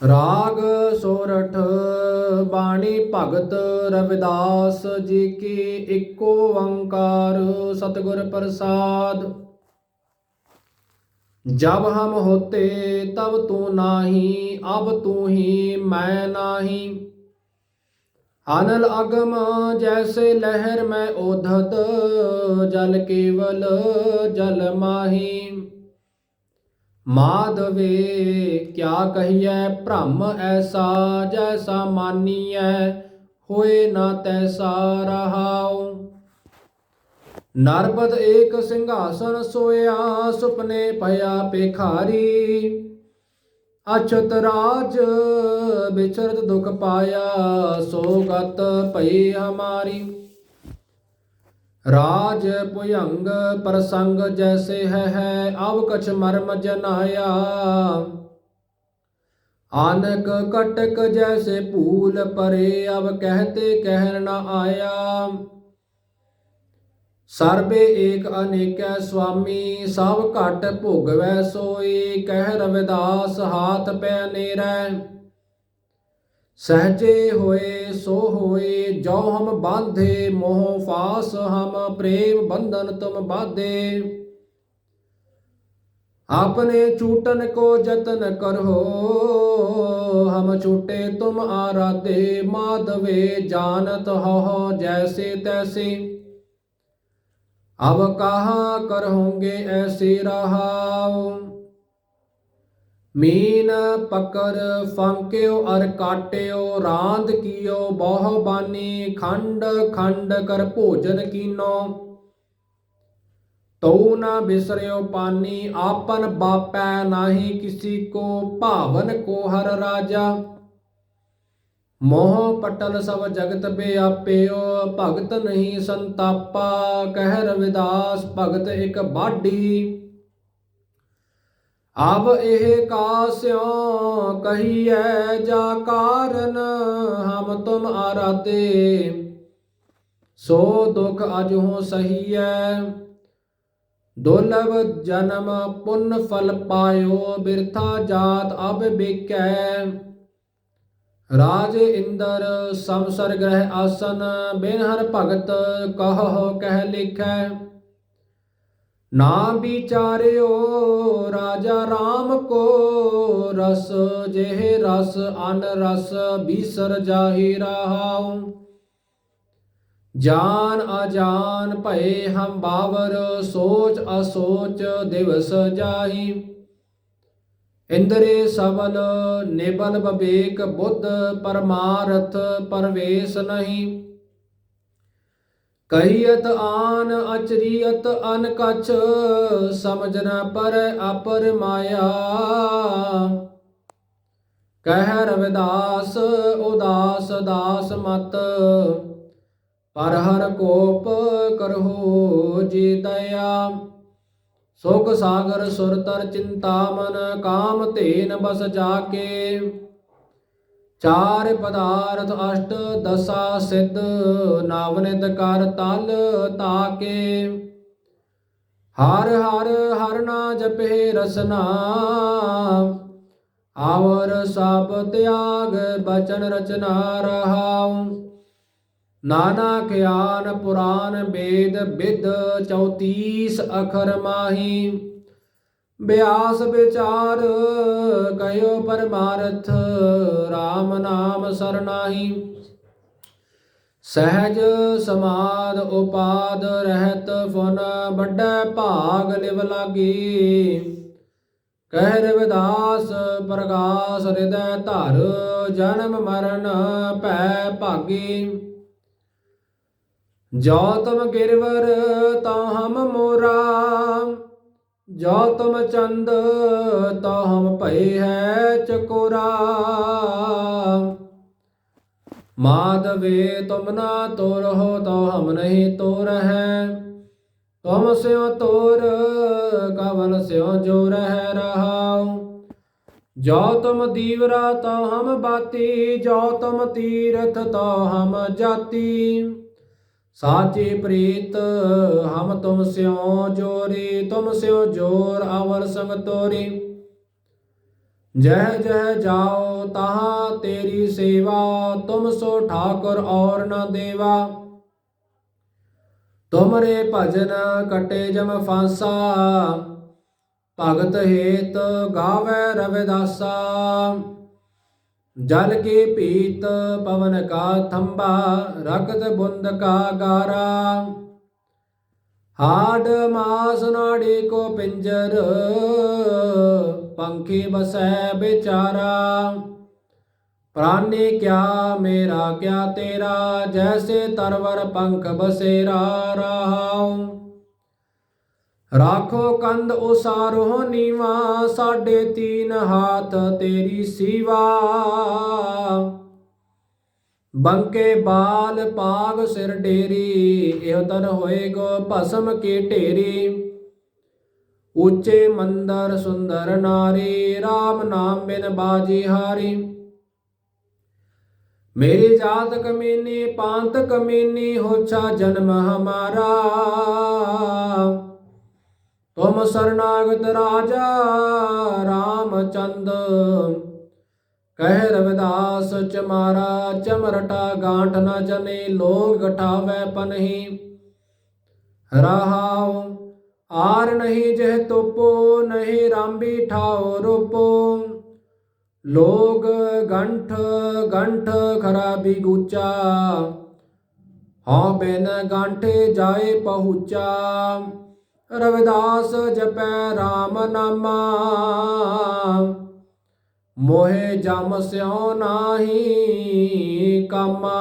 ਰਾਗ ਸੋਰਠ ਬਾਣੀ ਭਗਤ ਰਵਿਦਾਸ ਜੀ ਕੀ ਇੱਕੋ ਓੰਕਾਰ ਸਤਗੁਰ ਪ੍ਰਸਾਦ। ਜਬ ਹਮ ਹੋਤੇ ਤਬ ਤੂੰ ਨਾਹੀ, ਅਬ ਤੂੰ ਹੀ ਮੈਂ ਨਾਹੀ। ਅਨਲ ਅਗਮ ਜੈਸੇ ਲਹਿਰ ਮੈਂ ਉਧਤ ਜਲ ਕੇਵਲ ਜਲ ਮਾਹੀ। ਮਾਦਵੇ ਕਿਆ ਕਹੀਐ ਭ੍ਰਮ ਐਸਾ ਜੈਸਾ ਮਾਨੀਐ, ਹੋਏ ਨਾ ਤੈਸਾ ਰਹਾਉ। ਨਰਬਦ ਏਕ ਸਿੰਘਾਸਨ ਸੋਇਆ, ਸੁਪਨੇ ਭਇਆ ਪੇਖਾਰੀ ਅਛਤ ਰਾਜ ਵਿਚਰਤ ਦੁਖ ਪਾਇਆ ਸੋ ਗਤ ਭਈ ਹਮਾਰੀ। ਰਾਜ ਭੁਯੰਗ ਪ੍ਰਸੰਗ ਜੈਸੇ ਹੈ ਹੈ, ਅਵ ਕਛ ਮਰਮ ਜਨਾਇਆ। ਆਨਕ ਕਟਕ ਜੈਸੇ ਭੂਲ ਪਰੇ, ਅਵ ਕਹਤੇ ਕਹਿਣ ਨਾ ਆਇਆ। ਸਰਬੇ ਏਕ ਅਨੇਕੈ ਸੁਆਮੀ, ਸਭ ਘਟ ਭੋਗਵੈ ਸੋਈ, ਕਹਿ ਰਵਿਦਾਸ ਹਾਥ ਪੈ ਨੇਰੈ। ਸਹਜੇ ਹੋਏ, ਸੋ ਹੋਏ ਜੋ ਹਮ ਬਾਂਧੇ, ਮੋਹ ਫਾਸ ਹਮ, ਪ੍ਰੇਮ ਬੰਧਨ ਤੁਮ ਬਾਧੇ। ਆਪਨੇ ਛੂਟਨ ਕੋ ਜਤਨ ਕਰੋ, ਹਮ ਛੂਟੇ ਤੁਮ ਆਰਾਧੇ, ਮਾਧਵੇ ਜਾਣਤ ਹੋ ਜੈਸੇ ਤੈਸੇ। ਅਬ ਕਹਾ ਕਰਹੁੰਗੇ ਐਸੀ ਰਹਾਉ ਮੀਨ ਪਕਰ ਫੰਕਿਓ ਅਰ ਕਾਟਿਓ ਰਾਂਦ ਕੀਓ, ਬਹੁ ਬਾਨੀ, ਖੰਡ ਖੰਡ ਕਰ ਭੋਜਨ ਕੀਨੋ। ਤਉ ਨਾ ਬਿਸਰਿਓ ਪਾਨੀ, ਆਪਨ ਬਾਪੈ ਨਾਹੀ ਕਿਸੀ ਕੋ, ਭਾਵਨ ਕੋ ਹਰ ਰਾਜਾ। ਮੋਹ ਪਟਲ ਸਭ ਜਗਤ ਬਿਆਪਿਓ, ਭਗਤ ਨਹੀਂ ਸੰਤਾਪਾ ਕਹਿ ਰਵਿਦਾਸ ਭਗਤ ਇਕ ਬਾਢੀ। ਅਬ ਇਹ ਕਾਸਿਓ ਕਹੀਐ ਜਾ ਕਾਰਨ, ਹਮ ਤੁਮ ਆਰਾਧੇ। ਸੋ ਦੁਖ ਅਜ ਹੋ ਸਹੀਐ। ਦੁਰਲਭ ਜਨਮ ਪੁੰਨ ਫਲ ਪਾਇਓ, ਬਿਰਥਾ ਜਾਤ ਅਬ ਬਿਕੈ। ਰਾਜ ਇੰਦਰ ਸੰਸਰ ਗ੍ਰਹਿ ਆਸਨ, ਬਿਨ ਹਰ ਭਗਤ ਕਹੋ ਕਹਿ ਲਿਖੈ। ਨਾ ਵਿਚਾਰਿਓ ਰਾਜਾ RAM ਕੋ ਰਸ, ਜਿਹ ਰਸ ਅਨ ਰਸ ਬੀਸਰ ਜਾਹੀ ਰਹਾਉ। ਜਾਨ ਅਜਾਨ ਭਏ ਹਮ ਬਾਵਰ, ਸੋਚ ਅਸੋਚ ਦਿਵਸ ਜਾਹੀ। ਇੰਦਰੇ ਸਬਲ ਨਿਬਲ ਬਵੇਕ ਬੁੱਧ ਪਰਮਾਰਥ ਪਰਵੇਸ਼ ਨਹੀਂ। ਕਹੀਅਤ ਆਨ ਅਚਰੀਅਤ ਅਨ ਕਛ, ਸਮਝ ਨ ਪਰ ਅਪਰ ਮਾਇਆ। ਕਹਿ ਰਵਿਦਾਸ, ਉਦਾਸ ਦਾਸ ਮਤ, ਪਰ ਹਰ ਕੋਪ ਕਰਹੋ ਜੀ ਦਇਆ। ਸੁਖ ਸਾਗਰ ਸੁਰ ਤਰ ਚਿੰਤਾ ਮਨ, ਕਾਮ ਧੇਨ ਬਸ ਜਾ ਕੇ ਚਾਰ ਪਦਾਰਥ ਅਸ਼ਟ ਦਸਾ ਸਿੱਧ ਨਾਵਨਿਤ ਕਰ ਤਲ ਤਾਕੇ। ਹਰ ਹਰ ਹਰ ਨਾ ਜਪੇ ਰਸਨਾ, ਆਵਰ ਸਭ ਤਿਆਗ ਬਚਨ ਰਚਨਾ ਰਹਾਉ। ਨਾਨਾ ਗਿਆਨ ਪੁਰਾਨ ਵੇਦ ਵਿਦ 34 ਅਖਰ ਮਾਹੀ। ਬਿਆਸ ਵਿਚਾਰ ਗਇਓ ਪਰਮਾਰਥ RAM ਨਾਮ ਸਰਨਾਹੀ। ਸਹਿਜ ਸਮਾਦ ਉਪਾਦ ਰਹਿਤ ਫੁਨ, ਵੱਡਾ ਭਾਗ ਲਿਵ ਲਾਗੀ। ਕਹਿ ਰਵਿਦਾਸ ਪ੍ਰਗਾਸ ਹਿਰਦੈ ਧਰ, ਜਨਮ ਮਰਨ ਭੈ ਭਾਗੀ। ਜੋ ਤੁਮ ਗਿਰਵਰ ਤਾਂ ਹਮ ਮੋਰਾ। ਜੋ ਤੁਮ ਚੰਦ, ਤਾਂ ਹਮ ਭਏ ਹੈ ਚਕੋਰਾ। ਮਾਧਵੇ ਤੁਮ ਨਾ ਤੋਰ ਹੋ ਤੋ ਹਮ ਨਹੀਂ ਤੋਰ ਹੈ ਤੁਮ ਸਿਓ ਤੋਰ, ਕਵਨ ਸਿਓ ਜੋ ਰਹਿ ਰਹਾਉ। ਜੋ ਤੁਮ ਦੀਵਰਾ, ਤਾਂ ਹਮ ਬਾਤੀ, ਜੋ ਤੁਮ ਤੀਰਥ, ਤਾਂ ਹਮ ਜਾਤੀ। ਸਾਚੇ ਪ੍ਰੀਤ, ਹਮ ਤੁਮ ਸਿਓ ਜੋਰੀ, ਤੁਮ ਸਿਓ ਜੋਰ ਅਵਰ ਸੰਗ ਤੋਰੀ ਜਹ ਜਹ ਜਾਓ ਤਹਾਂ ਤੇਰੀ ਸੇਵਾ, ਤੁਮ ਸੋ ਠਾਕੁਰ ਔਰ ਨ ਦੇਵਾ। ਤੁਮਰੇ ਭਜਨ ਕਟੇ ਜਮ ਫਾਂਸਾ, ਭਗਤ ਹੇਤ ਗਾਵੇ ਰਵਿਦਾਸਾ। ਜਲ ਕੇ ਪੀਤ ਪਵਨ ਕਾ ਥੰਬਾ ਰਕਤ ਬੁੰਦ ਕਾ ਗਾਰਾ। ਹਾਡ ਮਾਸ ਨਾੜੀ ਕੋ ਪਿੰਜਰ, ਪੰਖੀ ਬਸੈ ਵਿਚਾਰਾ। ਪ੍ਰਾਨੀ ਕਿਆ ਮੇਰਾ ਕਿਆ ਤੇਰਾ, ਜੈਸੇ ਤਰਵਰ ਪੰਖ ਬਸੇਰਾ ਰਹਾਉ ਰਾਖੋ ਕੰਦ ਉਸਾਰੋ ਨੀਵਾ, ਸਾਡੇ ਤੀਨ ਹਾਥ ਤੇਰੀ ਸੀਵਾ। ਬੰਕੇ ਬਾਲ ਪਾਗ ਸਿਰ ਡੇਰੀ, ਇਹ ਤਨ ਹੋਏਗੋ ਭਸਮ ਕੀ ਢੇਰੀ। ਉੱਚੇ ਮੰਦਰ ਸੁੰਦਰ ਨਾਰੀ RAM ਨਾਮ ਬਿਨ ਬਾਜੀ ਹਾਰੀ। ਮੇਰੀ ਜਾਤ ਕਮੀਨੀ, ਪਾਂਤ ਕਮੀਨੀ, ਹੋਛਾ ਜਨਮ ਹਮਾਰਾ। ਤੁਮ ਸਰਨਾਗਤ ਰਾਜਾ ਰਾਮਚੰਦ। ਕਹਿ ਰਵਿਦਾਸ, ਚਮਾਰਾ, ਚਮਰਟਾ ਗਾਂਠ ਨ ਜਨੇ, ਲੋਗ ਗਠਾਵੇ ਪਨਹੀ। ਰਹਾਉ, ਆਰ ਨਹੀਂ ਜਹ ਤੋਪੋ, ਨਹੀਂ ਰਾਂਬੀ ਠਾਓ ਰੂਪੋ। ਲੋਗ ਗੰਠ ਗੰਠ ਖਰਾਬੀ ਗੂਚਾ ਹਉ ਬਿਨ ਗਾਂਠੇ ਜਾਏ ਪਹੁੰਚਾ। ਰਵਿਦਾਸ ਜਪੈ RAM ਨਾਮਾ। ਮੋਹਿ ਜਮ ਸਿਉ ਨਾਹੀ ਕਾਮਾ।